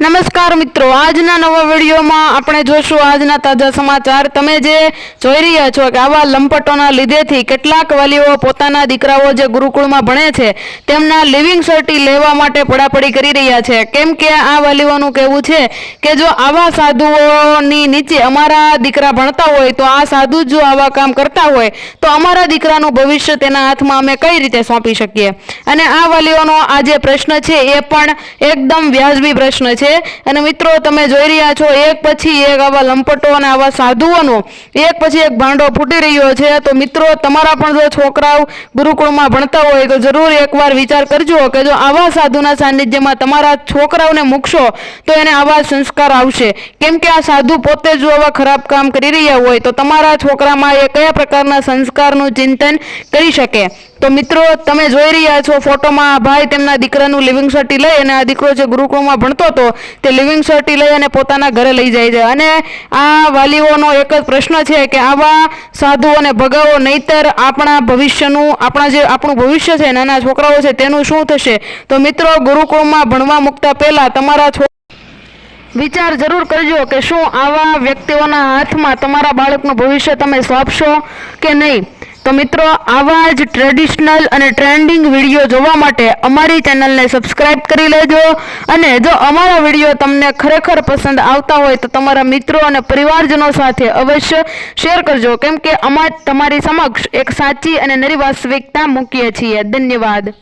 નમસ્કાર મિત્રો, આજના નવા વિડીયોમાં આપણે જોશું આજના તાજા સમાચાર. તમે જે જોઈ રહ્યા છો કે આવા લંપટોના લીધેથી કેટલાક વાલીઓ પોતાના દીકરાઓ જે ગુરુકુળમાં ભણે છે, તેમના લિવિંગ સર્ટી લેવા માટે પડાપડી કરી રહ્યા છે. કેમ કે આ વાલીઓનું કહેવું છે કે જો આવા સાધુઓની નીચે અમારા દીકરા ભણતા હોય, તો આ સાધુ જો આવા કામ કરતા હોય, તો અમારા દીકરાનું ભવિષ્ય તેના હાથમાં અમે કઈ રીતે સોંપી શકીએ? અને આ વાલીઓનો આ જે પ્રશ્ન છે, એ પણ એકદમ વ્યાજબી પ્રશ્ન છે. અને મિત્રો, તમે જોઈ રહ્યા છો, એક પછી એક આવા લંપટો અને આવા સાધુઓનો, એક પછી એક ભાંડો ફૂટી રહ્યો છે. તો મિત્રો, તમારા પણ જો છોકરાઓ ગુરુકુળમાં ભણતા હોય, તો જરૂર એકવાર વિચાર કરજો કે જો આવા સાધુના સાનિધ્યમાં તમારા છોકરાઓને મૂકશો, તો એને આવા સંસ્કાર આવશે. કેમ કે આ સાધુ પોતે જો આવા ખરાબ કામ કરી રહ્યા હોય, તો તમારા છોકરામાં એ કયા પ્રકારના સંસ્કારનું ચિંતન કરી શકે? તો મિત્રો, તમે જોઈ રહ્યા છો ફોટોમાં ભાઈ તેમના દીકરાનું લિવિંગ સર્ટી લઈ અને આ દીકરો જે ગુરુકુળમાં ભણતો હતો તે લિવિંગ સર્ટી લઈ અને પોતાના ઘરે લઈ જાય છે. અને આ વાલીઓનો એક જ પ્રશ્ન છે કે આવા સાધુ અને ભગાવો નહીતર આપણા ભવિષ્યનું, આપણા જે આપણું ભવિષ્ય છે, નાના છોકરાઓ છે, તેનું શું થશે? તો મિત્રો, ગુરુકુળમાં ભણવા મૂકતા પહેલા તમારા વિચાર જરૂર કરજો કે શું આવા વ્યક્તિઓના હાથમાં તમારા બાળકનું ભવિષ્ય તમે સોંપશો કે નહીં? તો મિત્રો, આવા જ ટ્રેડિશનલ અને ટ્રેન્ડિંગ વીડિયો જોવા માટે અમારી ચેનલને સબસ્ક્રાઇબ કરી લેજો. અને જો અમારા વીડિયો તમને ખરેખર પસંદ આવતા હોય તો તમારા મિત્રો અને પરિવારજનો સાથે અવશ્ય શેર કરજો. કેમ કે અમાર તમારી સમક્ષ એક સાચી અને નરી વાસ્તવિકતા મૂકીએ છીએ. ધન્યવાદ.